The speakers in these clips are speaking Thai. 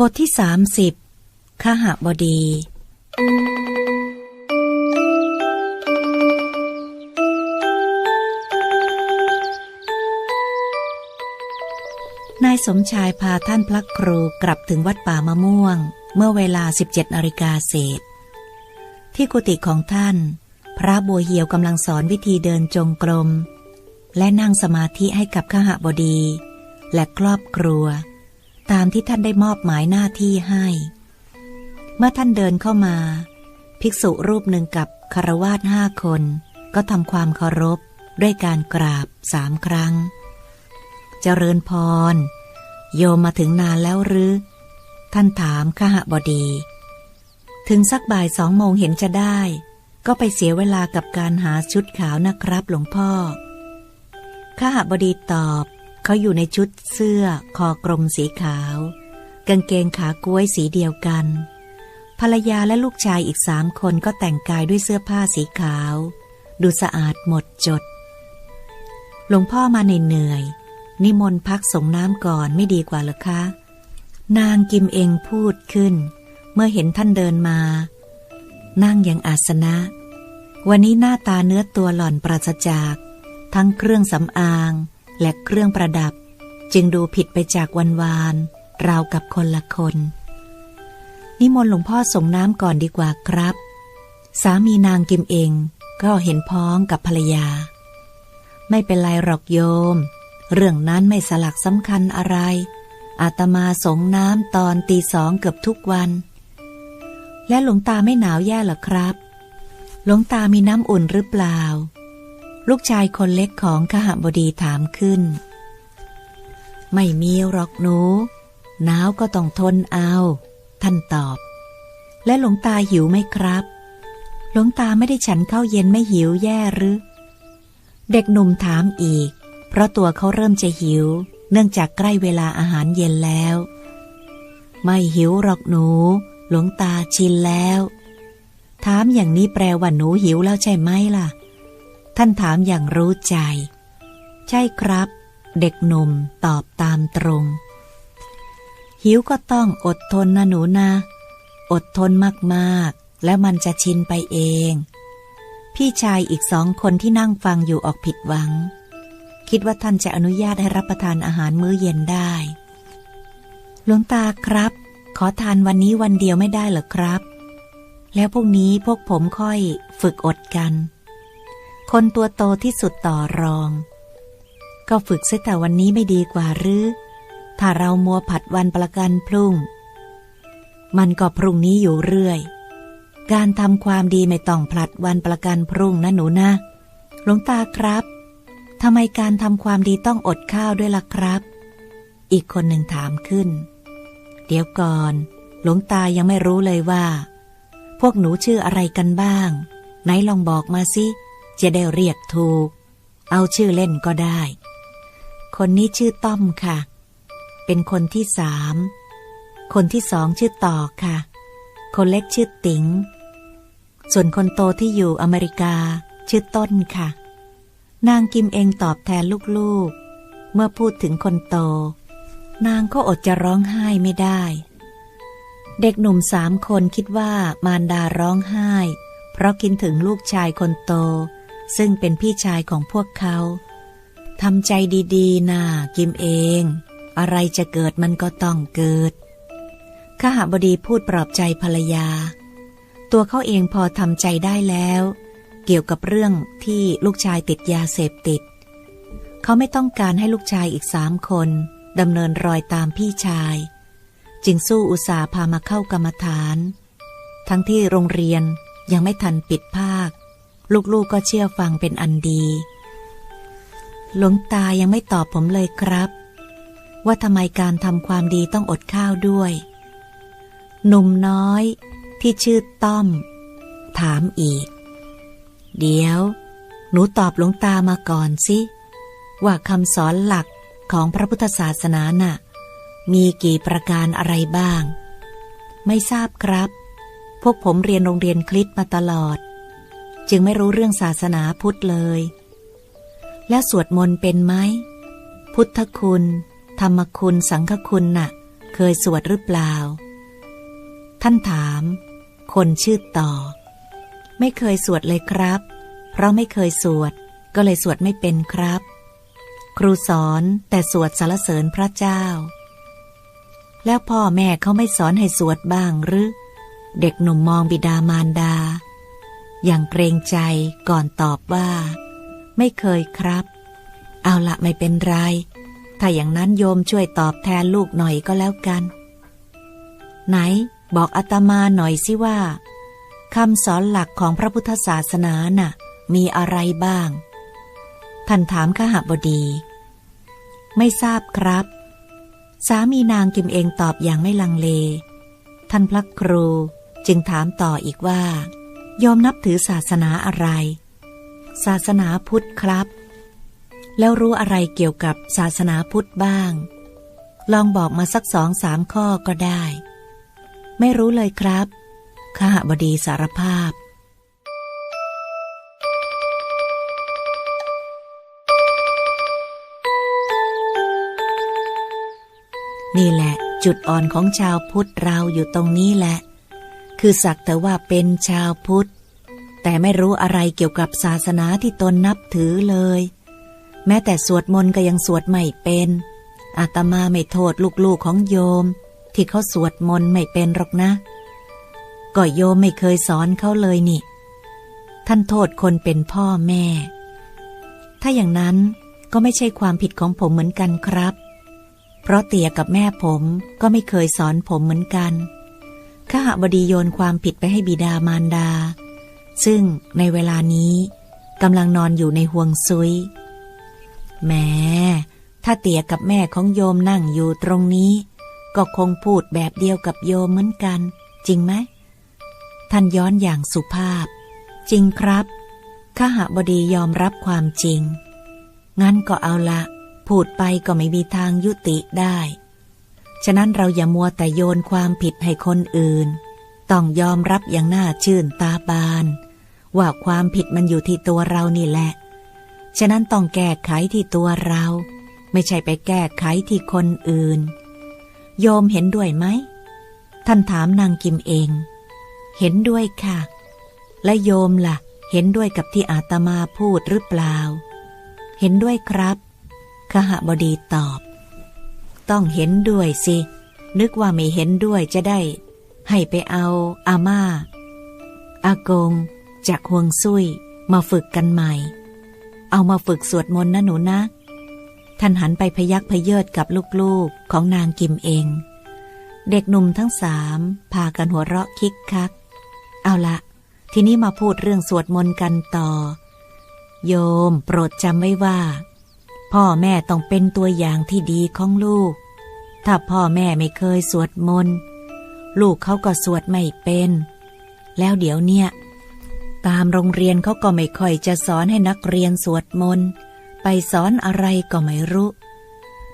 บทที่สามสิบขหบดี นายสมชายพาท่านพระครูกลับถึงวัดป่ามะม่วง เมื่อเวลา 17นาฬิกาเศษ ที่กุฏิของท่าน พระบัวเหียวกำลังสอนวิธีเดินจงกรม และนั่งสมาธิให้กับขหบดี และครอบครัว ตามที่ท่านได้มอบหมายหน้าที่ให้ เมื่อท่านเดินเข้ามา ภิกษุรูปหนึ่งกับคารวาสห้าคน ก็ทำความเคารพด้วยการกราบสามครั้ง เจริญพร โยมมาถึงนานแล้วหรือ ท่านถามขหบดี ถึงสักบ่ายสองโมงเห็นจะได้ ก็ไปเสียเวลากับการหาชุดขาวนะครับหลวงพ่อขหบดีตอบ เขาอยู่ในชุดเสื้อคอกลมสีขาว กางเกงขากล้วยสีเดียวกัน ภรรยาและลูกชายอีกสามคนก็แต่งกายด้วยเสื้อผ้าสีขาว ดูสะอาดหมดจด หลวงพ่อมาเหนื่อยนิมนต์พักสงน้ำก่อนไม่ดีกว่าหรือคะ นางกิมเองพูดขึ้น เมื่อเห็นท่านเดินมา นั่งอย่างอาสนะ วันนี้หน้าตาเนื้อตัวหล่อนปราศจาก ทั้งเครื่องสำอาง และเครื่องประดับ จึงดูผิดไปจากวันวานราวกับคนละคน นิมนต์หลวงพ่อส่งน้ำก่อนดีกว่าครับ สามีนางกิมเองก็เห็นพ้องกับภรรยา ไม่เป็นไรหรอกโยม เรื่องนั้นไม่สลักสำคัญอะไร อาตมาสงน้ำตอนตีสองเกือบทุกวัน และหลวงตาไม่หนาวแย่หรอครับ หลวงตามีน้ำอุ่นหรือเปล่า ลูกชายคนเล็กของขหบดีถามขึ้น ไม่มีหรอกหนูหนาวก็ต้องทนเอา ท่านตอบ และหลวงตาหิวไหมครับ หลวงตาไม่ได้ฉันข้าวเย็นไม่หิวแย่หรือ เด็กหนุ่มถามอีก เพราะตัวเขาเริ่มจะหิว เนื่องจากใกล้เวลาอาหารเย็นแล้ว ไม่หิวหรอกหนู หลวงตาชินแล้ว ถามอย่างนี้แปลว่าหนูหิวแล้วใช่ไหมล่ะ ท่านถามอย่างรู้ใจ ใช่ครับ เด็กหนุ่มตอบตามตรง หิวก็ต้องอดทนนะหนูนะ อดทนมากๆ แล้วมันจะชินไปเอง พี่ชายอีกสองคนที่นั่งฟังอยู่ออกผิดหวัง คิดว่าท่านจะอนุญาตให้รับประทานอาหารมื้อเย็นได้ หลวงตาครับ ขอทานวันนี้วันเดียวไม่ได้เหรอครับ แล้วพรุ่งนี้พวกผมค่อยฝึกอดกัน คนตัวโตที่สุดต่อรอง ก็ฝึกเสียแต่วันนี้ไม่ดีกว่าหรือ ถ้าเรามัวผัดวันประกันพรุ่ง มันก็พรุ่งนี้อยู่เรื่อย การทำความดีไม่ต้องผลัดวันประกันพรุ่งนะหนูนะหลวงตาครับทำไมการทำความดีต้องอดข้าวด้วยล่ะครับ อีกคนหนึ่งถามขึ้น เดี๋ยวก่อน หลวงตายังไม่รู้เลยว่า พวกหนูชื่ออะไรกันบ้าง ไหนลองบอกมาสิ จะได้เรียกถูก เอาชื่อเล่นก็ได้ คนนี้ชื่อต้อมค่ะ เป็นคนที่สาม คนที่สองชื่อต่อค่ะ คนเล็กชื่อติ๋ง ส่วนคนโตที่อยู่อเมริกาชื่อต้นค่ะ นางกิมเองตอบแทนลูกๆ เมื่อพูดถึงคนโต นางก็อดจะร้องไห้ไม่ได้ เด็กหนุ่มสามคนคิดว่ามารดาร้องไห้ เพราะคิดถึงลูกชายคนโต ซึ่งเป็นพี่ชายของพวกเขาทำใจดีๆนะกิมเอง อะไรจะเกิดมันก็ต้องเกิดข้าหบดีพูดปลอบใจภรรยา ตัวเขาเองพอทำใจได้แล้ว เกี่ยวกับเรื่องที่ลูกชายติดยาเสพติด เขาไม่ต้องการให้ลูกชายอีกสามคนดำเนินรอยตามพี่ชาย จึงสู้อุตสาพามาเข้ากรรมฐาน ทั้งที่โรงเรียนยังไม่ทันปิดภาค ลูกๆกก็เชื่อฟังเป็นอันดี หลวงตายังไม่ตอบผมเลยครับ ว่าทำไมการทำความดีต้องอดข้าวด้วย หนุ่มน้อยที่ชื่อต้อม ถามอีก เดี๋ยว หนูตอบหลวงตามาก่อนสิ ว่าคำสอนหลักของพระพุทธศาสนาน่ะ มีกี่ประการอะไรบ้าง ไม่ทราบครับ พวกผมเรียนโรงเรียนคริตมาตลอด จึงไม่รู้เรื่องศาสนาพุทธเลย แล้วสวดมนต์เป็นไหม พุทธคุณ ธรรมคุณสังฆคุณน่ะ เคยสวดหรือเปล่า ท่านถาม คนชื่อต่อ ไม่เคยสวดเลยครับ เพราะไม่เคยสวด ก็เลยสวดไม่เป็นครับ ครูสอนแต่สวดสารเสริญพระเจ้า แล้วพ่อแม่เขาไม่สอนให้สวดบ้างหรือ เด็กหนุ่มมองบิดามารดา อย่างเกรงใจก่อนตอบว่า ไม่เคยครับ เอาละไม่เป็นไร ถ้าอย่างนั้นโยมช่วยตอบแทนลูกหน่อยก็แล้วกัน ไหน บอกอาตมาหน่อยสิว่าคำสอนหลักของพระพุทธศาสนาน่ะ มีอะไรบ้าง ท่านถามขหบดี ไม่ทราบครับ สามีนางกิมเองตอบอย่างไม่ลังเล ท่านพระครูจึงถามต่ออีกว่า ยอมนับถือศาสนาอะไร ศาสนาพุทธครับ แล้วรู้อะไรเกี่ยวกับศาสนาพุทธบ้าง ลองบอกมาสักสองสามข้อก็ได้ ไม่รู้เลยครับขหบดีสารภาพ นี่แหละ จุดอ่อนของชาวพุทธเราอยู่ตรงนี้แหละ คือสักแต่ว่าเป็นชาวพุทธ แต่ไม่รู้อะไรเกี่ยวกับศาสนาที่ตนนับถือเลย แม้แต่สวดมนต์ก็ยังสวดไม่เป็น อาตมาไม่โทษลูกๆของโยม ที่เขาสวดมนต์ไม่เป็นหรอกนะ ก็โยมไม่เคยสอนเขาเลยนี่ ท่านโทษคนเป็นพ่อแม่ ถ้าอย่างนั้นก็ไม่ใช่ความผิดของผมเหมือนกันครับ เพราะเตี่ยกับแม่ผมก็ไม่เคยสอนผมเหมือนกัน ข้าหบดีโยนความผิดไปให้บิดามารดา ซึ่งในเวลานี้กำลังนอนอยู่ในห่วงซุยแหมถ้าเตี่ยกับแม่ของโยมนั่งอยู่ตรงนี้ ก็คงพูดแบบเดียวกับโยมเหมือนกัน จริงไหมท่านย้อนอย่างสุภาพ จริงครับข้าหบดียอมรับความจริง งั้นก็เอาละ พูดไปก็ไม่มีทางยุติได้ ฉะนั้นเราอย่ามัวแต่โยนความผิดให้คนอื่น ต้องยอมรับอย่างน่าชื่นตาบาน ว่าความผิดมันอยู่ที่ตัวเรานี่แหละ ฉะนั้นต้องแก้ไขที่ตัวเรา ไม่ใช่ไปแก้ไขที่คนอื่น โยมเห็นด้วยไหม ท่านถามนางกิมเอง เห็นด้วยค่ะ และโยมละ่ะ เห็นด้วยกับที่อาตมาพูดหรือเปล่า เห็นด้วยครับ ขหบดีตอบ ต้องเห็นด้วยสิ นึกว่าไม่เห็นด้วยจะได้ ให้ไปเอาอาม่า อากง จากห่วงซุยมาฝึกกันใหม่ เอามาฝึกสวดมนต์นะหนูนะ ท่านหันไปพยักพเยิดกับลูกๆของนางกิมเอง เด็กหนุ่มทั้งสามพากันหัวเราะคิกคัก เอาละทีนี้มาพูดเรื่องสวดมนต์กันต่อ โยมโปรดจำไว้ว่า พ่อแม่ต้องเป็นตัวอย่างที่ดีของลูก ถ้าพ่อแม่ไม่เคยสวดมนต์ลูกเขาก็สวดไม่เป็น แล้วเดี๋ยวเนี่ย ตามโรงเรียนเขาก็ไม่ค่อยจะสอนให้นักเรียนสวดมนต์ไปสอนอะไรก็ไม่รู้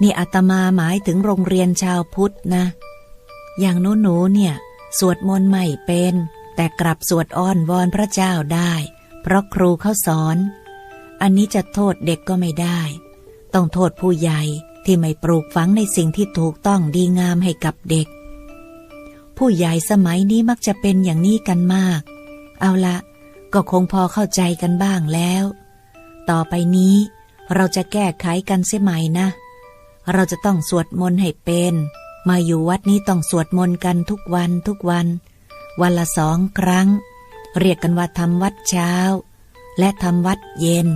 นี่อาตมาหมายถึงโรงเรียนชาวพุทธนะ อย่างโน้หนูเนี่ย สวดมนต์ไม่เป็น แต่กลับสวดอ้อนวอนพระเจ้าได้ เพราะครูเขาสอน อันนี้จะโทษเด็กก็ไม่ได้ ต้องโทษผู้ใหญ่ที่ไม่ปลูกฝังในสิ่งที่ถูกต้องดีงามให้กับเด็ก ผู้ใหญ่สมัยนี้มักจะเป็นอย่างนี้กันมาก เอาละก็คงพอเข้าใจกันบ้างแล้ว ต่อไปนี้ เราจะแก้ไขกันเสียใหม่นะ เราจะต้องสวดมนต์ให้เป็น มาอยู่วัดนี้ต้องสวดมนต์กันทุกวันทุกวัน วันละสองครั้ง เรียกกันว่าทำวัดเช้า และทำวัดเย็น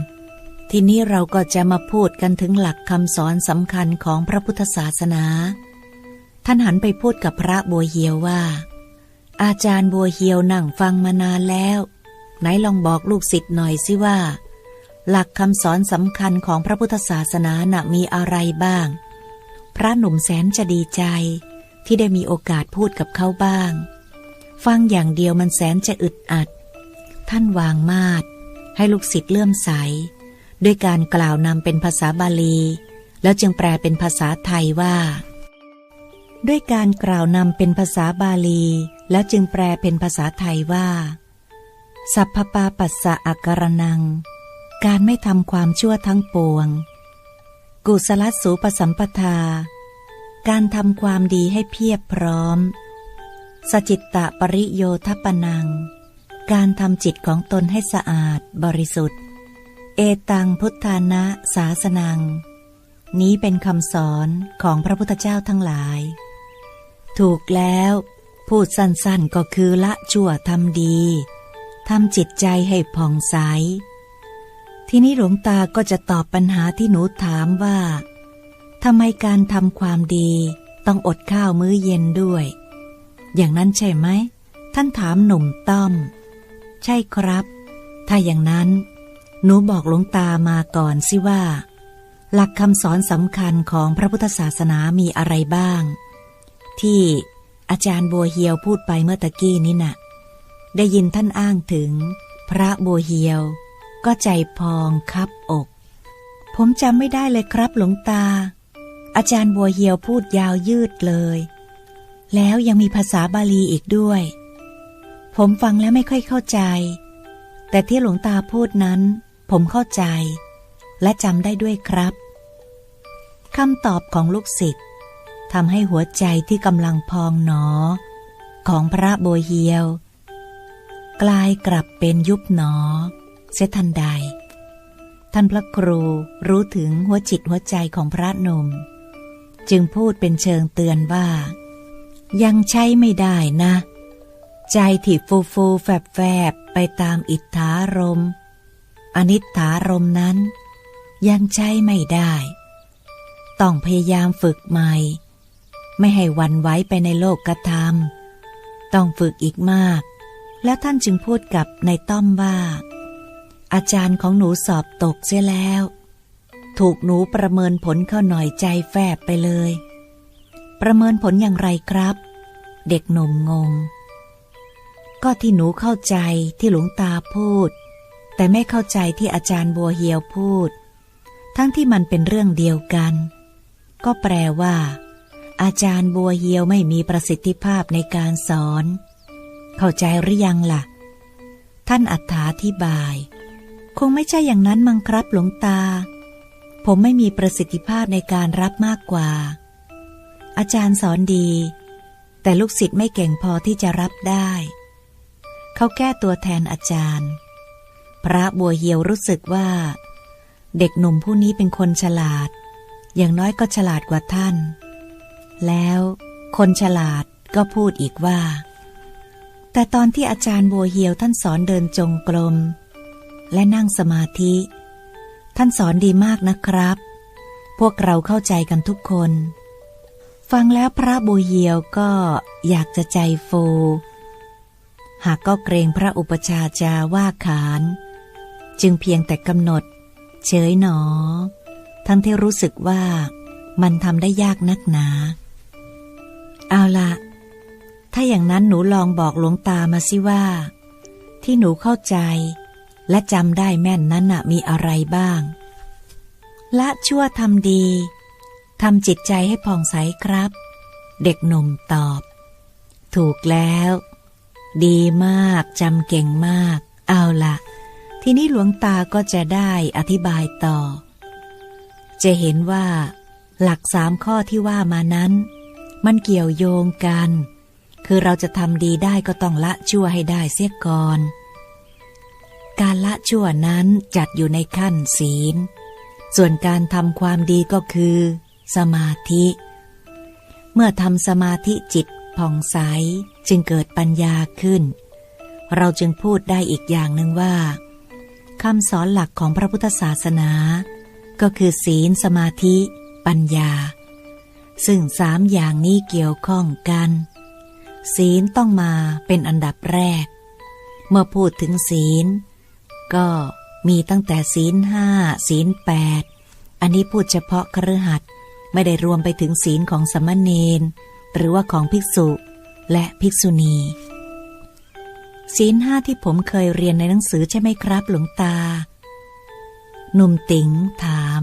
ทีนี้เราก็จะมาพูดกันถึงหลักคำสอนสำคัญของพระพุทธศาสนา ท่านหันไปพูดกับพระบัวเหียวว่า อาจารย์บัวเหียวนั่งฟังมานานแล้ว ไหนลองบอกลูกศิษย์หน่อยสิว่า หลักคำสอนสำคัญของพระพุทธศาสนาน่ะมีอะไรบ้าง พระหนุ่มแสนจะดีใจ ที่ได้มีโอกาสพูดกับเขาบ้าง ฟังอย่างเดียวมันแสนจะอึดอัด ท่านวางมาดให้ลูกศิษย์เลื่อมใส ด้วยการกล่าวนำเป็นภาษาบาลี แล้วจึงแปลเป็นภาษาไทยว่า ด้วยการกล่าวนำเป็นภาษาบาลี แล้วจึงแปลเป็นภาษาไทยว่า สัพพปาปัสสะอักรนัง การไม่ทำความชั่วทั้งปวง กุศลสูปสัมปทา การทำความดีให้เพียบพร้อม สจิตตะปริโยทปนัง การทำจิตของตนให้สะอาดบริสุทธิ์ เอตังพุทธานะสาสนัง นี้เป็นคำสอนของพระพุทธเจ้าทั้งหลาย ถูกแล้ว พูดสั้นๆก็คือละชั่วทำดีทำจิตใจให้ผ่องใส ทีนี้หลวงตาก็จะตอบปัญหาที่หนูถามว่าทำไมการทำความดีต้องอดข้าวมื้อเย็นด้วย อย่างนั้นใช่ไหม ท่านถามหนุ่มต้อม ใช่ครับ ถ้าอย่างนั้น หนูบอกหลวงตามาก่อนสิว่า หลักคำสอนสำคัญของพระพุทธศาสนามีอะไรบ้าง ที่อาจารย์บัวเฮียวพูดไปเมื่อตะกี้นี้นะ่ะ ได้ยินท่านอ้างถึง พระบัวเฮียว ก็ใจพองคับอก ผมจำไม่ได้เลยครับหลวงตา อาจารย์บัวเฮียวพูดยาวยืดเลย แล้วยังมีภาษาบาลีอีกด้วย ผมฟังแล้วไม่ค่อยเข้าใจ แต่ที่หลวงตาพูดนั้น ผมเข้าใจ และจำได้ด้วยครับคำตอบของลูกศิษย์ทำให้หัวใจที่กำลังพองหนอ ของพระโบเฮียว กลายกลับเป็นยุบหนอ เสยทันใด ท่านพระครูรู้ถึงหัวจิตหัวใจของพระนม จึงพูดเป็นเชิงเตือนว่า ยังใช้ไม่ได้นะ ใจที่ฟูฟูแฟบแฟบไปตามอิทธารมณ์ อนิถารมนั้น ยังใช้ไม่ได้ ต้องพยายามฝึกใหม่ ไม่ให้วันไว้ไปในโลกกระทำต้องฝึกอีกมาก แล้วท่านจึงพูดกับในต้อมว่า อาจารย์ของหนูสอบตกเสียแล้ว ถูกหนูประเมินผลเข้าหน่อยใจแฟบไปเลย ประเมินผลอย่างไรครับ เด็กหนุ่มงง ก็ที่หนูเข้าใจที่หลวงตาพูด แต่ไม่เข้าใจที่อาจารย์บัวเฮียวพูด ทั้งที่มันเป็นเรื่องเดียวกัน ก็แปลว่า อาจารย์บัวเฮียวไม่มีประสิทธิภาพในการสอน เข้าใจหรือยังละ่ะ ท่านอัถาธิบาย คงไม่ใช่อย่างนั้นมังครับหลวงตา ผมไม่มีประสิทธิภาพในการรับมากกว่า อาจารย์สอนดี แต่ลูกศิษย์ไม่เก่งพอที่จะรับได้ เขาแก้ตัวแทนอาจารย์ พระบัวเหียวรู้สึกว่า เด็กหนุ่มผู้นี้เป็นคนฉลาด อย่างน้อยก็ฉลาดกว่าท่าน แล้วคนฉลาดก็พูดอีกว่า แต่ตอนที่อาจารย์บัวเหียวท่านสอนเดินจงกรม และนั่งสมาธิ ท่านสอนดีมากนะครับ พวกเราเข้าใจกันทุกคน ฟังแล้วพระบัวเหียวก็อยากจะใจฟูหากก็เกรงพระอุปชาจาว่าขาน จึงเพียงแต่กำหนด เฉยหนอ ทั้งที่รู้สึกว่ามันทำได้ยากนักหนา เอาละถ้าอย่างนั้นหนูลองบอกหลวงตามาสิว่า ที่หนูเข้าใจ และจำได้แม่นนั้นนะมีอะไรบ้าง ละชั่วทำดีทำจิตใจให้ผ่องใสครับ เด็กหนุ่มตอบ ถูกแล้ว ดีมากจำเก่งมาก เอาละ ทีนี้หลวงตาก็จะได้อธิบายต่อ จะเห็นว่า หลักสามข้อที่ว่ามานั้น มันเกี่ยวโยงกัน คือเราจะทำดีได้ก็ต้องละชั่วให้ได้เสียก่อน การละชั่วนั้นจัดอยู่ในขั้นศีล ส่วนการทำความดีก็คือ สมาธิ เมื่อทำสมาธิจิตผ่องใสจึงเกิดปัญญาขึ้น เราจึงพูดได้อีกอย่างหนึ่งว่า คำสอนหลักของพระพุทธศาสนา ก็คือศีลสมาธิ ปัญญา ซึ่งสามอย่างนี้เกี่ยวข้องกัน ศีลต้องมาเป็นอันดับแรก เมื่อพูดถึงศีล ก็มีตั้งแต่ศีลห้าศีลแปดอันนี้พูดเฉพาะครือหัดไม่ได้รวมไปถึงศีลของสมณเณรหรือว่าของภิกษุและภิกษุณี ศีลห้าที่ผมเคยเรียนในหนังสือใช่ไหมครับ หลวงตา หนุ่มติ๋งถาม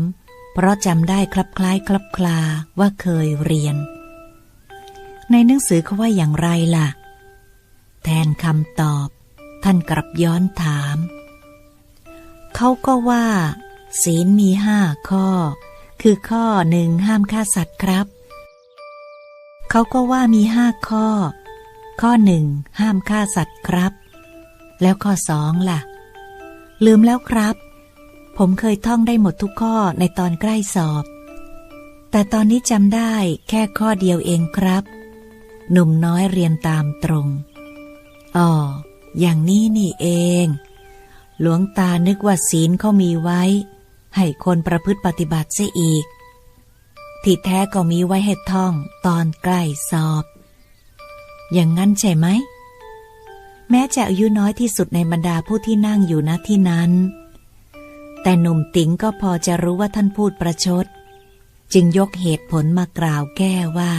เพราะจำได้คลับคล้ายคลับคลาว่าเคยเรียน ในหนังสือเขาว่าอย่างไรล่ะ แทนคำตอบ ท่านกลับย้อนถาม เขาก็ว่า ศีลมีห้าข้อ คือข้อหนึ่งห้ามฆ่าสัตว์ครับ เขาก็ว่ามีห้าข้อ ข้อหนึ่งห้ามฆ่าสัตว์ครับ แล้วข้อสองล่ะ ลืมแล้วครับ ผมเคยท่องได้หมดทุกข้อในตอนใกล้สอบ แต่ตอนนี้จำได้แค่ข้อเดียวเองครับ หนุ่มน้อยเรียนตามตรงอ๋ออย่างนี้นี่เอง หลวงตานึกว่าศีลเขามีไว้ ให้คนประพฤติปฏิบัติเสียอีก ที่แท้ก็มีไว้ให้ท่องตอนใกล้สอบ อย่างนั้นใช่ไหม แม้จะอายุน้อยที่สุดในบรรดาผู้ที่นั่งอยู่ณที่นั้น แต่หนุ่มติ๋งก็พอจะรู้ว่าท่านพูดประชด จึงยกเหตุผลมากล่าวแก้ว่า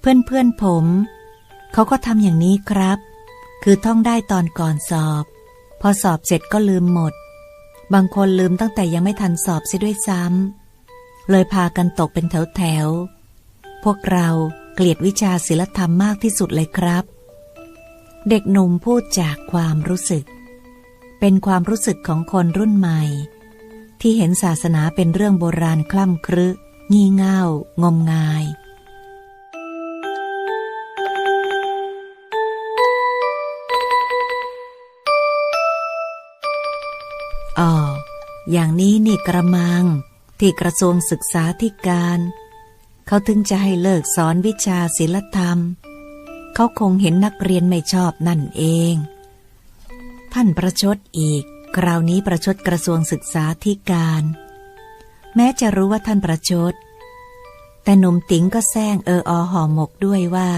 เพื่อนเพื่อนผม เขาก็ทำอย่างนี้ครับ คือท่องได้ตอนก่อนสอบ พอสอบเสร็จก็ลืมหมด บางคนลืมตั้งแต่ยังไม่ทันสอบเสียด้วยซ้ำเลยพากันตกเป็นแถวแถวพวกเรา เกลียดวิชาศิลธรรมมากที่สุดเลยครับ เด็กหนุ่มพูดจากความรู้สึก เป็นความรู้สึกของคนรุ่นใหม่ ที่เห็นศาสนาเป็นเรื่องโบราณคล่ำครึงี่เง่า งมงาย อ๋อ อย่างนี้นี่กระมัง ที่กระทรวงศึกษาธิการ เขาถึงจะให้เลิกสอนวิชาศิลธรรม เขาคงเห็นนักเรียนไม่ชอบนั่นเอง ท่านประชดอีก คราวนี้ประชดกระทรวงศึกษาธิการ แม้จะรู้ว่าท่านประชด แต่หนุ่มติ๋งก็แซงเอออห่อหมกด้วยว่า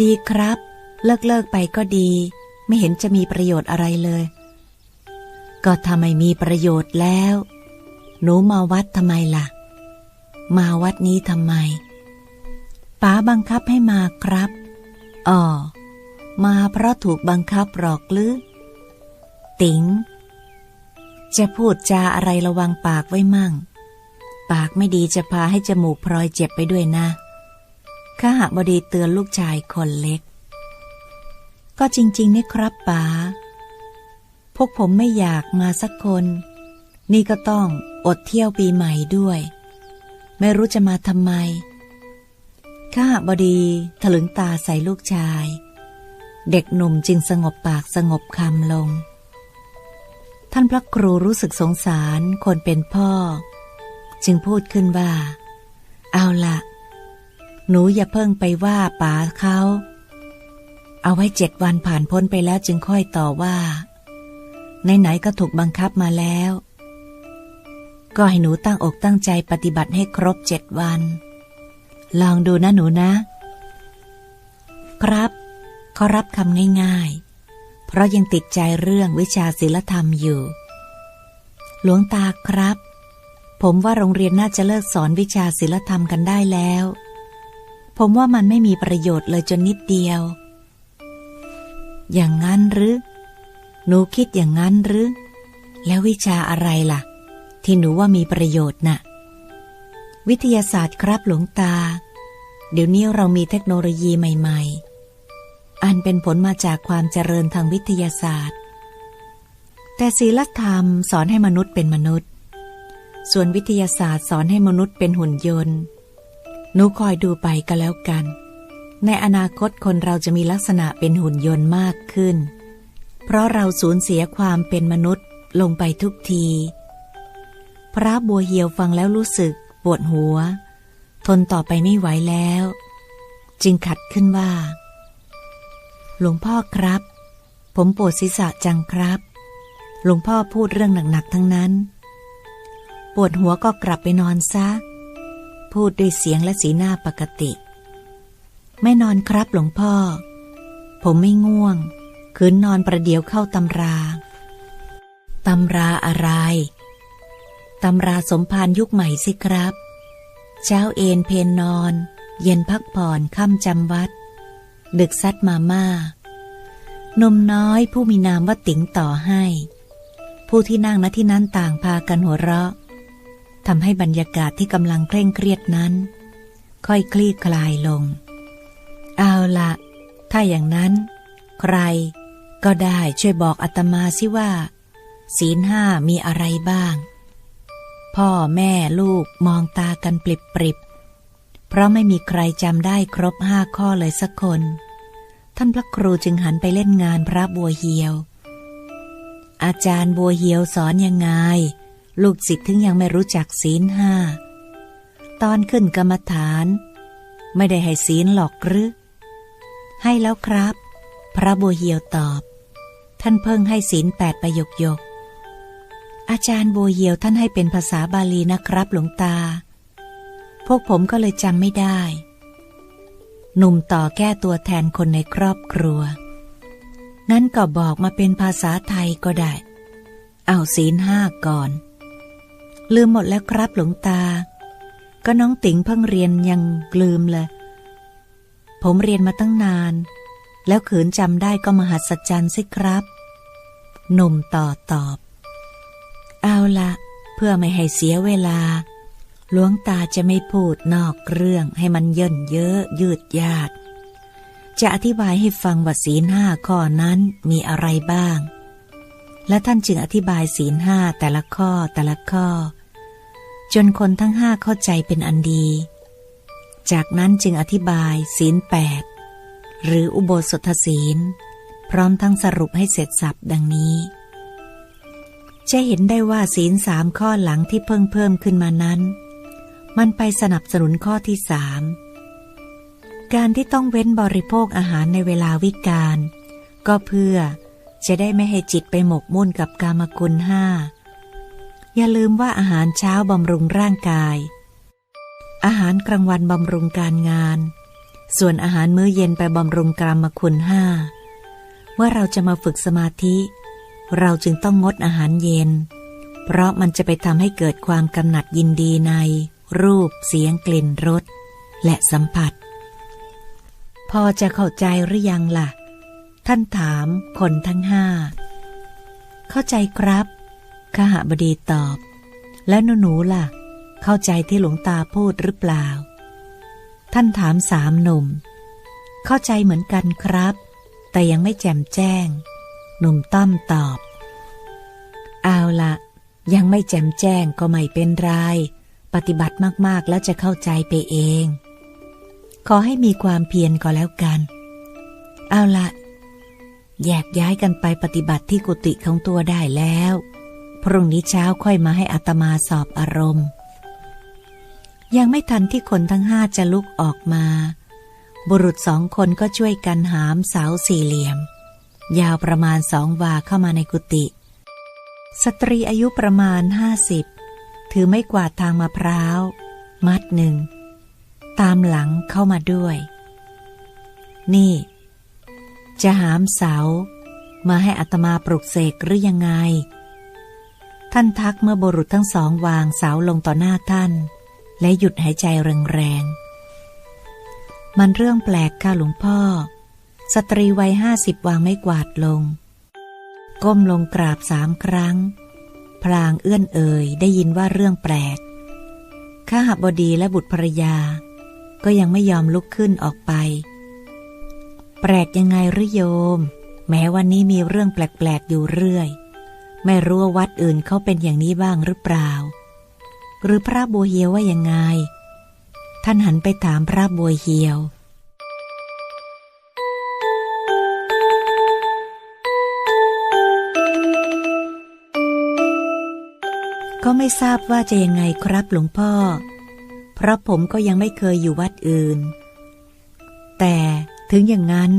ดีครับ เลิกเลิกไปก็ดี ไม่เห็นจะมีประโยชน์อะไรเลย ก็ทำไมมีประโยชน์แล้ว หนูมาวัดทำไมล่ะ มาวัดนี้ทำไมป๋าบังคับให้มาครับอ๋อมาเพราะถูกบังคับหรอกหรือติ๋งจะพูดจาอะไรระวังปากไว้มั่ง ปากไม่ดีจะพาให้จมูกพลอยเจ็บไปด้วยนะข้าหบดีเตือนลูกชายคนเล็ก ก็จริงๆนี่ครับป๋าพวกผมไม่อยากมาสักคน นี่ก็ต้องอดเที่ยวปีใหม่ด้วย ไม่รู้จะมาทำไม ข้าบดีถลึงตาใส่ลูกชาย เด็กหนุ่มจึงสงบปากสงบคำลง ท่านพระครูรู้สึกสงสารคนเป็นพ่อ จึงพูดขึ้นว่า เอาละหนูอย่าเพิ่งไปว่าป๋าเขา เอาไว้เจ็ดวันผ่านพ้นไปแล้วจึงค่อยต่อว่า ไหนๆก็ถูกบังคับมาแล้ว ก็ให้หนูตั้งอกตั้งใจปฏิบัติให้ครบเจ็ดวัน ลองดูนะหนูนะ ครับเขารับคำง่าย ๆ เพราะยังติดใจเรื่องวิชาศิลธรรมอยู่ หลวงตาครับ ผมว่าโรงเรียนน่าจะเลิกสอนวิชาศิลธรรมกันได้แล้ว ผมว่ามันไม่มีประโยชน์เลยจนนิดเดียว อย่างนั้นหรือ หนูคิดอย่างนั้นหรือ แล้ววิชาอะไรล่ะ ที่หนูว่ามีประโยชน์น่ะ วิทยาศาสตร์ครับหลวงตา เดี๋ยวนี้เรามีเทคโนโลยีใหม่ ๆ อันเป็นผลมาจากความเจริญทางวิทยาศาสตร์ แต่ศีลธรรมสอนให้มนุษย์เป็นมนุษย์ ส่วนวิทยาศาสตร์สอนให้มนุษย์เป็นหุ่นยนต์ หนูคอยดูไปก็แล้วกัน ในอนาคตคนเราจะมีลักษณะเป็นหุ่นยนต์มากขึ้น เพราะเราสูญเสียความเป็นมนุษย์ลงไปทุกที พระบัวเหียวฟังแล้วรู้สึกปวดหัว ทนต่อไปไม่ไหวแล้ว จึงขัดขึ้นว่า หลวงพ่อครับ ผมปวดศีรษะจังครับ หลวงพ่อพูดเรื่องหนักๆทั้งนั้น ปวดหัวก็กลับไปนอนซะ พูดด้วยเสียงและสีหน้าปกติ ไม่นอนครับหลวงพ่อ ผมไม่ง่วง คืนนอนประเดี๋ยวเข้าตำราตำราอะไร ตำราสมภารยุคใหม่สิครับ เช้าเอนเพนนอน เย็นพักผ่อนค่ำจำวัด ดึกซัดมาม่านมน้อยผู้มีนามว่าติ๋งต่อให้ ผู้ที่นั่งณที่นั้นต่างพากันหัวเราะทำให้บรรยากาศที่กำลังเคร่งเครียดนั้น ค่อยคลี่คลายลง เอาละถ้าอย่างนั้น ใครก็ได้ช่วยบอกอาตมาสิว่า ศีลห้ามีอะไรบ้าง พ่อแม่ลูกมองตากันปริบปริบเพราะไม่มีใครจำได้ครบห้าข้อเลยสักคน ท่านพระครูจึงหันไปเล่นงานพระบัวเหียว อาจารย์บัวเหียวสอนยังไง ลูกศิษย์ถึงยังไม่รู้จักศีลห้า ตอนขึ้นกรรมฐาน ไม่ได้ให้ศีลหรอกหรือ ให้แล้วครับ พระบัวเหียวตอบ ท่านเพิ่งให้ศีลแปดประโยคยก อาจารย์บัวเหียวท่านให้เป็นภาษาบาลีนะครับหลวงตา พวกผมก็เลยจำไม่ได้ หนุ่มต่อแก้ตัวแทนคนในครอบครัว งั้นก็บอกมาเป็นภาษาไทยก็ได้ เอาศีลห้าก่อน ลืมหมดแล้วครับหลวงตา ก็น้องติ๋งเพิ่งเรียนยังลืมเลย ผมเรียนมาตั้งนาน แล้วขืนจำได้ก็มหัศจรรย์สิครับ หนุ่มต่อตอบ เอาละเพื่อไม่ให้เสียเวลา หลวงตาจะไม่พูดนอกเรื่องให้มันเยินเยอะยืดยาด จะอธิบายให้ฟังว่าศีลห้าข้อนั้นมีอะไรบ้าง และท่านจึงอธิบายศีลห้าแต่ละข้อแต่ละข้อ จนคนทั้งห้าเข้าใจเป็นอันดี จากนั้นจึงอธิบายศีลแปดหรืออุโบสถศีล พร้อมทั้งสรุปให้เสร็จสับดังนี้ จะเห็นได้ว่าศีลสามข้อหลังที่เพิ่งเพิ่มขึ้นมานั้น มันไปสนับสนุนข้อที่สามการที่ต้องเว้นบริโภคอาหารในเวลาวิกาลก็เพื่อจะได้ไม่ให้จิตไปหมกมุ่นกับกามกุลห้าอย่าลืมว่าอาหารเช้าบำรุงร่างกาย อาหารกลางวันบำรุงการงาน ส่วนอาหารมื้อเย็นไปบำรุงกรรมคุณห้าเมื่อเราจะมาฝึกสมาธิ เราจึงต้องงดอาหารเย็น เพราะมันจะไปทำให้เกิดความกำหนัดยินดีใน รูป เสียงกลิ่นรสและสัมผัส พอจะเข้าใจหรือยังล่ะ ท่านถามคนทั้งห้า เข้าใจครับขหบดีตอบ แล้วหนูๆล่ะ เข้าใจที่หลวงตาพูดหรือเปล่า ท่านถามสามหนุ่ม เข้าใจเหมือนกันครับ แต่ยังไม่แจ่มแจ้ง หนุ่มต้อมตอบ เอาละยังไม่แจ่มแจ้งก็ไม่เป็นไร ปฏิบัติมากๆแล้วจะเข้าใจไปเอง ขอให้มีความเพียรก็แล้วกัน เอาละแยกย้ายกันไปปฏิบัติที่กุฏิของตัวได้แล้ว พรุ่งนี้เช้าค่อยมาให้อัตมาสอบอารมณ์ ยังไม่ทันที่คนทั้งห้าจะลุกออกมา บุรุษสองคนก็ช่วยกันหามเสาสี่เหลี่ยม ยาวประมาณสองวาเข้ามาในกุฏิสตรีอายุประมาณห้าสิบถือไม่กวาดทางมะพร้าว มัดหนึ่ง ตามหลังเข้ามาด้วย นี่ จะหามเสา มาให้อัตมาปลุกเสกหรือยังไง ท่านทักเมื่อบุรุษทั้งสองวางเสาลงต่อหน้าท่าน และหยุดหายใจแรงๆมันเรื่องแปลกค่ะหลวงพ่อ สตรีวัยห้าสิบวางไม่กวาดลง ก้มลงกราบสามครั้ง พลางเอื้อนเอ่ยได้ยินว่าเรื่องแปลกข้าหบดีและบุตรภรยา ก็ยังไม่ยอมลุกขึ้นออกไป แปลกยังไงหรือโยม แม้วันนี้มีเรื่องแปลกๆอยู่เรื่อย ไม่รู้ว่าวัดอื่นเขาเป็นอย่างนี้บ้างหรือเปล่า หรือพระบัวเฮียวว่ายังไง ท่านหันไปถามพระบัวเฮียว ก็ไม่ทราบว่าจะยังไงครับหลวงพ่อ เพราะผมก็ยังไม่เคยอยู่วัดอื่น แต่ถึงอย่างนั้น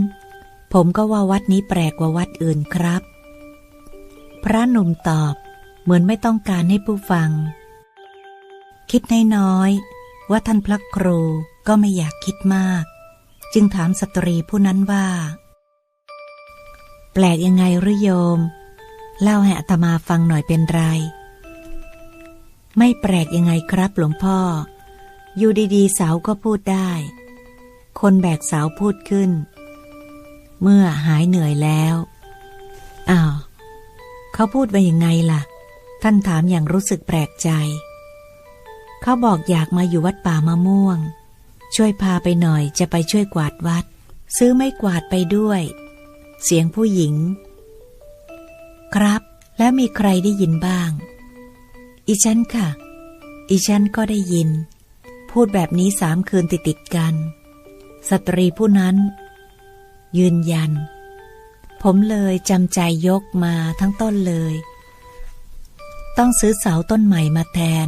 ผมก็ว่าวัดนี้แปลกกว่าวัดอื่นครับ พระหนุ่มตอบเหมือนไม่ต้องการให้ผู้ฟัง คิดน้อยๆว่าท่านพระครูก็ไม่อยากคิดมาก จึงถามสตรีผู้นั้นว่า แปลกยังไงหรือโยม เล่าให้อาตมาฟังหน่อยเป็นไร ไม่แปลกยังไงครับหลวงพ่อ อยู่ดีๆ เสาก็พูดได้ คนแบกเสาพูดขึ้น เมื่อหายเหนื่อยแล้วอ้าวเขาพูดว่ายังไงล่ะ ท่านถามอย่างรู้สึกแปลกใจ เขาบอกอยากมาอยู่วัดป่ามะม่วง ช่วยพาไปหน่อยจะไปช่วยกวาดวัด ซื้อไม่กวาดไปด้วย เสียงผู้หญิง ครับ แล้วมีใครได้ยินบ้าง อีฉันค่ะ อีฉันก็ได้ยิน พูดแบบนี้สามคืนติดติดกัน สตรีผู้นั้น ยืนยัน ผมเลยจำใจยกมาทั้งต้นเลย ต้องซื้อเสาต้นใหม่มาแทน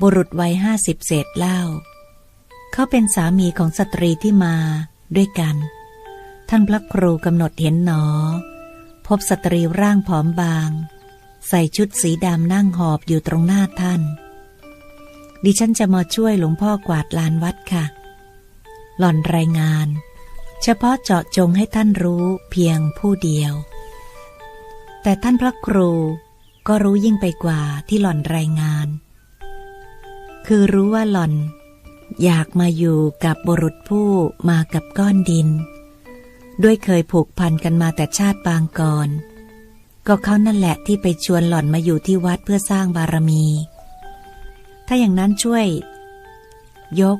บุรุษวัยห้าสิบเศษเล่า เขาเป็นสามีของสตรีที่มาด้วยกัน ท่านพระครูกำหนดเห็นหนอ พบสตรีร่างผอมบาง ใส่ชุดสีดำนั่งหอบอยู่ตรงหน้าท่าน ดิฉันจะมาช่วยหลวงพ่อกวาดลานวัดค่ะ หล่อนรายงาน เฉพาะเจาะจงให้ท่านรู้เพียงผู้เดียว แต่ท่านพระครูก็รู้ยิ่งไปกว่าที่หล่อนรายงาน คือรู้ว่าหล่อน อยากมาอยู่กับบุรุษผู้มากับก้อนดิน ด้วยเคยผูกพันกันมาแต่ชาติปางก่อน ก็เขานั่นแหละที่ไปชวนหล่อนมาอยู่ที่วัดเพื่อสร้างบารมี ถ้าอย่างนั้นช่วย ยก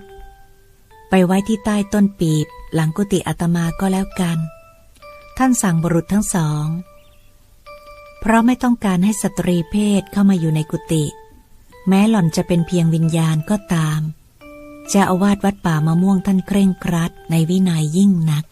ไปไว้ที่ใต้ต้นปีบ หลังกุฏิอาตมาก็แล้วกัน ท่านสั่งบุรุษทั้งสอง เพราะไม่ต้องการให้สตรีเพศเข้ามาอยู่ในกุฏิแม้หล่อนจะเป็นเพียงวิญญาณก็ตามจะอาวาสวัดป่ามะม่วงท่านเคร่งครัดในวินัยยิ่งนัก